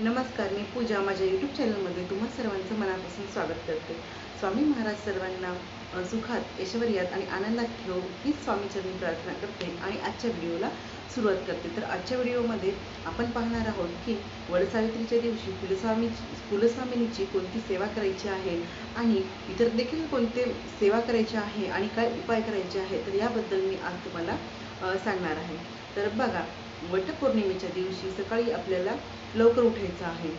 नमस्कार मी पूजा माझ्या यूट्यूब चॅनलमध्ये तुम्हा सर्वांचं मनापासून स्वागत करते. स्वामी महाराज सर्वांना सुखात ऐश्वर्यात आणि आनंदात ठेवू हीच स्वामीचरणी प्रार्थना करते आणि आजच्या व्हिडिओला सुरुवात करते. तर आजच्या व्हिडिओमध्ये आपण पाहणार आहोत की वडसावित्रीच्या दिवशी कुलस्वामी कुलस्वामिनीची कोणती सेवा करायची आहे आणि इतर देखील कोणते सेवा करायची आहे आणि काय उपाय करायचे आहे तर याबद्दल मी आज तुम्हाला सांगणार आहे. तर बघा वटपौर्णिमेच्या दिवशी सकाळी आपल्याला लवकर उठायचं आहे.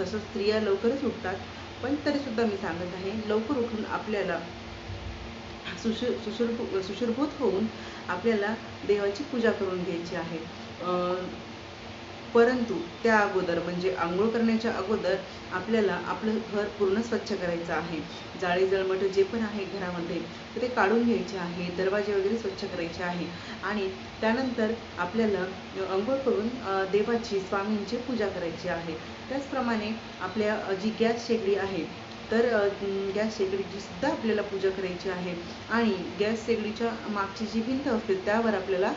तसं स्त्रिया लवकरच उठतात पण तरीसुद्धा मी सांगत आहे लवकर उठून आपल्याला सुशु सुशुर सुशुरभूत होऊन आपल्याला देवाची पूजा करून घ्यायची आहे. अं, परंतु त्या अगोदर म्हणजे आंघोळ करण्याच्या अगोदर आपल्याला आपलं घर पूर्ण स्वच्छ करायचं आहे. जाळी जळमट जे पण आहे घरामध्ये तर ते काढून घ्यायचे आहे दरवाजे वगैरे स्वच्छ करायचे आहे. आणि त्यानंतर आपल्याला आंघोळ करून देवाची स्वामींची पूजा करायची आहे. त्याचप्रमाणे आपल्या जी गॅस शेगडी आहे तर गॅस शेगडीची सुद्धा आपल्याला पूजा करायची आहे. आणि गॅस शेगडीच्या मागची जी भिंत असते त्यावर आपल्याला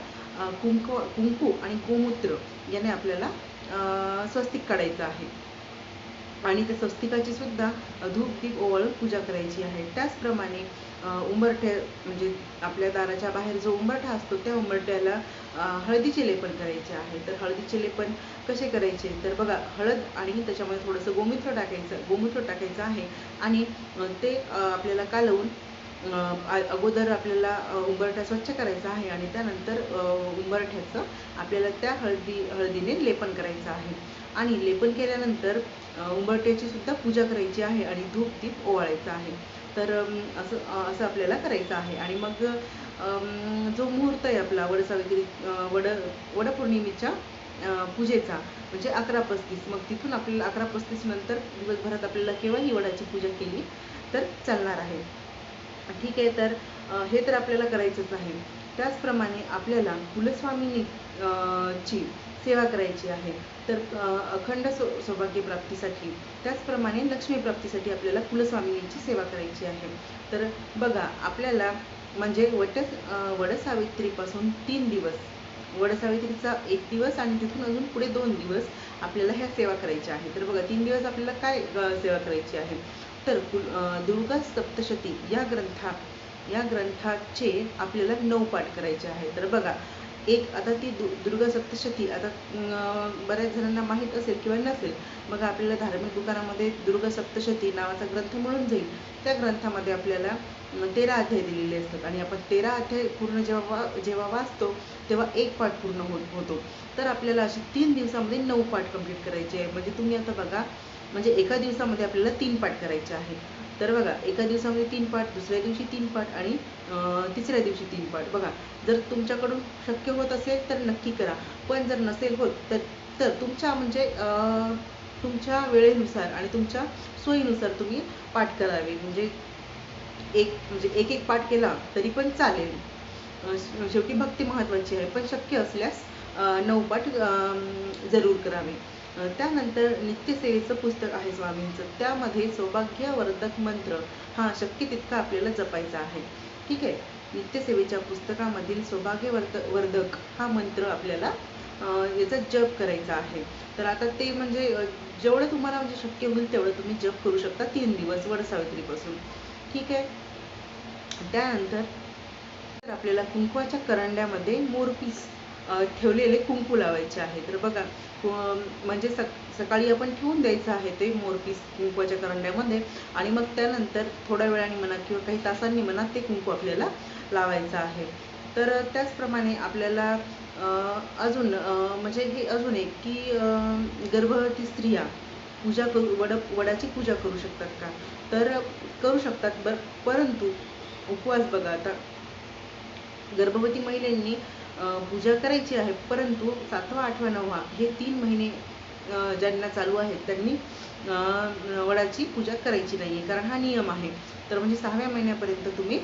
कुंकू कुंकू आणि गोमूत्र याने आपल्याला स्वस्तिक काढायचं आहे. आणि त्या स्वस्तिकाची सुद्धा धूप दीप ओवाळून पूजा करायची आहे. त्याचप्रमाणे उंबरठ्या म्हणजे आपल्या दाराच्या बाहेर जो उंबरठा असतो त्या उंबरठ्याला हळदीचे लेपन करायचे आहे. तर हळदीचे लेपन कसे करायचे? तर बघा हळद आणि त्याच्यामध्ये थोडंसं गोमूत्र टाकायचं गोमूत्र टाकायचं आहे. आणि ते आपल्याला कालवून अगोदर आपल्याला उंबरठा स्वच्छ करायचा आहे आणि त्यानंतर उंबरठ्याचं आपल्याला त्या हळदी हळदीने लेपन करायचं आहे. आणि लेपन केल्यानंतर उंबरठ्याची सुद्धा पूजा करायची आहे आणि धूप दीप ओवाळायचा आहे. तर असं असं आपल्याला करायचं आहे. आणि मग जो मुहूर्त आहे आपला वडसावित्री वड वडपौर्णिमेच्या पूजेचा म्हणजे अकरा पस्तीस. मग तिथून आपल्याला अकरा पस्तीस नंतर दिवसभरात आपल्याला केव्हाही वडाची पूजा केली तर चालणार आहे. ठीक आहे तर हे तर आपल्याला करायचंच आहे. त्याचप्रमाणे आपल्याला कुलस्वामिनी ची सेवा करायची आहे. तर अखंड सौ सौभाग्य प्राप्तीसाठी त्याचप्रमाणे लक्ष्मी प्राप्तीसाठी आपल्याला कुलस्वामिनीची सेवा करायची आहे. तर बघा आपल्याला म्हणजे वट वडसावित्रीपासून तीन दिवस वडसावित्रीचा एक दिवस आणि तिथून अजून पुढे दोन दिवस आपल्याला ह्या सेवा करायच्या आहे तर बघा तीन दिवस आपल्याला काय सेवा करायची आहे? तर दुर्गा सप्तशती या ग्रंथा या ग्रंथाचे आपल्याला नऊ पाठ करायचे आहे तर बघा एक आता ती दु दुर्गा सप्तशती आता बऱ्याच जणांना माहीत असेल किंवा नसेल मग आपल्याला धार्मिक दुकानामध्ये दुर्गा सप्तशती नावाचा ग्रंथ मिळून जाईल. त्या ग्रंथामध्ये आपल्याला तेरा अध्याय दिलेले असतात आणि आपण तेरा अध्याय पूर्ण जेव्हा वा- जेव्हा वाचतो तेव्हा एक पाठ पूर्ण होत होतो. तर आपल्याला असे तीन दिवसामध्ये नऊ पाठ कंप्लीट करायचे आहे म्हणजे तुम्ही आता बघा म्हणजे एका दिवसामध्ये आपल्याला तीन पाठ करायचे आहेत. तर बघा एका दिवसामध्ये तीन पाठ दुसऱ्या दिवशी तीन पाठ आणि तिसऱ्या दिवशी तीन पाठ. बघा जर तुमच्याकडून शक्य होत असेल तर नक्की करा. पण जर नसेल होत तर तर तुमच्या म्हणजे तुमच्या वेळेनुसार आणि तुमच्या सोयीनुसार तुम्ही पाठ करावे. म्हणजे एक म्हणजे एक एक पाठ केला तरी पण चालेल. शेवटी भक्ती महत्त्वाची आहे पण शक्य असल्यास नऊ पाठ जरूर करावे. त्यानंतर नित्यसेवेचं पुस्तक आहे स्वामींचं. त्यामध्ये सौभाग्यवर्धक मंत्र हा शक्य तितका आपल्याला जपायचा आहे. ठीक आहे? नित्यसेवेच्या पुस्तकामधील सौभाग्यवर्ध वर्धक हा मंत्र आपल्याला याचा जप करायचा आहे. तर आता ते म्हणजे जेवढं तुम्हाला म्हणजे शक्य होईल तेवढं तुम्ही जप करू शकता तीन दिवस वडसावित्रीपासून ठीक आहे? त्यानंतर आपल्याला कुंकवाच्या करंड्यामध्ये मोरपीस ठेवलेले कुंकू लावायचे आहे तर बघा कु- म्हणजे सक सकाळी आपण ठेवून द्यायचं आहे ते मोरपीस कुंकवाच्या करंड्यामध्ये आणि मग त्यानंतर थोड्या वेळाने म्हणा किंवा काही तासांनी म्हणा ते कुंकू आपल्याला लावायचं आहे. तर त्याचप्रमाणे आपल्याला अजून म्हणजे हे अजून एक की गर्भवती स्त्रिया पूजा करू वड वडाची पूजा करू शकतात का? तर करू शकतात बर परंतु उपवास बघा आता गर्भवती महिलांनी अं, पूजा करायची आहे परंतु सातवा आठवा नववा हे तीन महिने अं, ज्यांना चालू आहेत त्यांनी अं, वडाची पूजा करायची नाही आहे कारण हा नियम आहे. तर म्हणजे सहाव्या महिन्यापर्यंत तुम्ही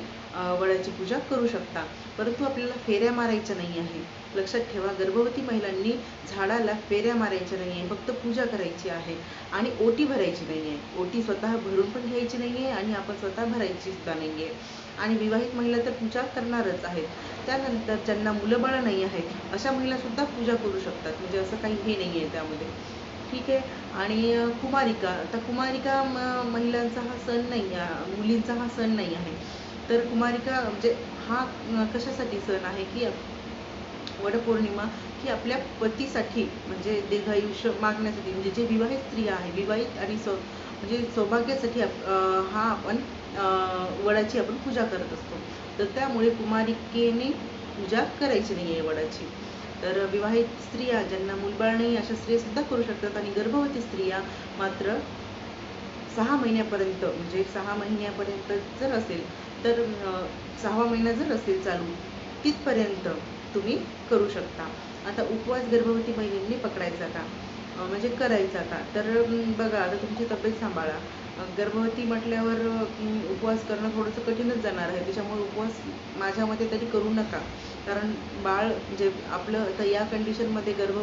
वडाची पूजा करू शकता. परंतु आपल्याला फेऱ्या मारायच्या नाही आहे. लक्षात ठेवा गर्भवती महिलांनी झाडाला फेऱ्या मारायच्या नाही आहे फक्त पूजा करायची आहे. आणि ओटी भरायची नाही आहे. ओटी स्वतः भरून पण घ्यायची नाही आहे आणि आपण स्वतः भरायची सुद्धा नाही आहे. आणि विवाहित महिला तर पूजा करणारच आहेत. त्यानंतर ज्यांना मुलं बाळं नाही आहेत अशा महिला सुद्धा पूजा करू शकतात. म्हणजे असं काही हे नाही आहे त्यामध्ये. ठीक आहे? आणि कुमारिका. आता कुमारिका म- महिलांचा हा सण नाही आहे. मुलींचा हा सण नाही आहे. तर कुमारिका म्हणजे हा कशासाठी सण आहे की वडपौर्णिमा की आपल्या पतीसाठी म्हणजे दीर्घायुष्य मागण्यासाठी म्हणजे जे विवाहित स्त्रिया आहे विवाहित आणि सौ म्हणजे सौभाग्यासाठी आप- हा आपण वडाची आपण पूजा करत असतो. तर त्यामुळे कुमारिकेने पूजा करायची नाही आहे वडाची. तर विवाहित स्त्रिया ज्यांना मुलबाळ नाही अशा स्त्रिया सुद्धा करू शकतात. आणि गर्भवती स्त्रिया मात्र सहा महिन्यापर्यंत म्हणजे सहा महिन्यापर्यंत जर असेल तर सहावा महिना जर असेल चालू तिथपर्यंत तुम्ही करू शकता. आता उपवास गर्भवती बहिणींनी पकडायचा का? म्हणजे करायचा का? तर बघा आता तुमची तब्येत सांभाळा. गर्भवती म्हटल्यावर उपवास करणं थोडंसं कठीणच जाणार आहे. त्याच्यामुळे उपवास माझ्या मते तरी करू नका. कारण बाळ म्हणजे आपलं तर या कंडिशनमध्ये गर्भ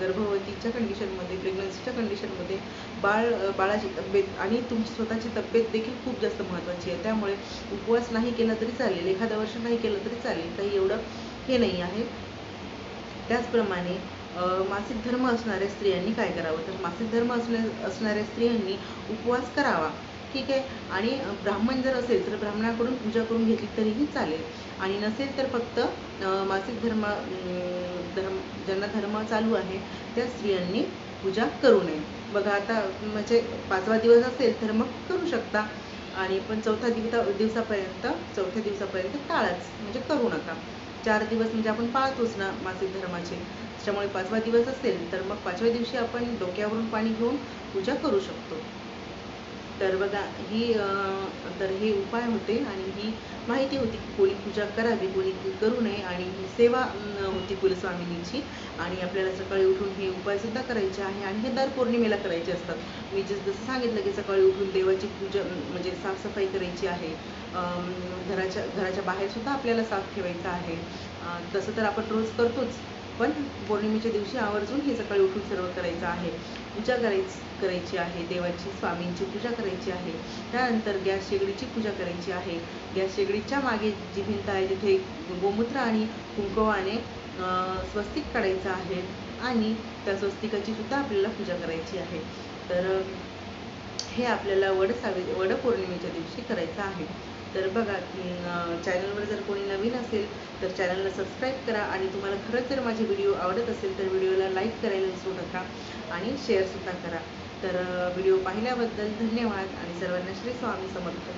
गर्भवतीच्या कंडिशनमध्ये प्रेग्नन्सीच्या कंडिशनमध्ये बाळ बाळाची तब्येत आणि तुमची स्वतःची तब्येत देखील खूप जास्त महत्त्वाची आहे. त्यामुळे उपवास नाही केला तरी चालेल. एखादं वर्ष नाही केलं तरी चालेल. काही एवढं हे नाही आहे. त्याचप्रमाणे मासिक धर्म असणाऱ्या स्त्रियांनी काय करावं? तर मासिक धर्म असल्या असणाऱ्या स्त्रियांनी उपवास करावा. ठीक आहे? आणि ब्राह्मण जर असेल तर ब्राह्मणाकडून पूजा करून घेतली तरीही चालेल. आणि नसेल तर फक्त मासिक धर्म धर्म ज्यांना धर्म चालू आहे त्या स्त्रियांनी पूजा करू नये. बघा आता म्हणजे पाचवा दिवस असेल तर मग करू शकता. आणि पण चौथ्या दिवसा दिवसापर्यंत चौथ्या दिवसापर्यंत टाळाच. म्हणजे करू नका. चार दिवस म्हणजे आपण पाळतोच ना मासिक धर्माचे. त्याच्यामुळे पाचवा दिवस असेल तर मग पाचव्या दिवशी आपण डोक्यावरून पाणी घेऊन पूजा करू शकतो. तर बघा ही तर हे उपाय होते आणि ही माहिती होती की कोणी पूजा करावी कोणी करू नये आणि ही सेवा होती कुलस्वामिनीची. आणि आपल्याला सकाळी उठून हे उपायसुद्धा करायचे आहे आणि हे दर पौर्णिमेला करायचे असतात. मी जस जसं सांगितलं की सकाळी उठून देवाची पूजा म्हणजे साफसफाई करायची आहे. घराच्या घराच्या बाहेरसुद्धा आपल्याला साफ ठेवायचं आहे. तसं तर आपण रोज करतोच. पण पौर्णिमेच्या दिवशी आवर्जून हे सकाळी उठून सर्व करायचं आहे. पूजा करायची करायची आहे. देवाची स्वामींची पूजा करायची आहे. त्यानंतर गॅस शेगडीची पूजा करायची आहे. गॅस शेगडीच्या मागे जी भिंत आहे तिथे गोमूत्र आणि कुंकवाने स्वस्तिक काढायचं आहे आणि त्या स्वस्तिकाची सुद्धा आपल्याला पूजा करायची आहे. तर हे आपल्याला वड सावि वड पौर्णिमेच्या दिवशी करायचं आहे. तर बघा चॅनलवर जर कोणी नवीन असेल तर चॅनलला सबस्क्राईब करा आणि तुम्हाला खरंच जर माझे व्हिडिओ आवडत असेल तर व्हिडिओला लाईक करायला विसरू नका आणि शेअरसुद्धा करा. तर व्हिडिओ पाहिल्याबद्दल धन्यवाद आणि सर्वांना श्री स्वामी समर्थ.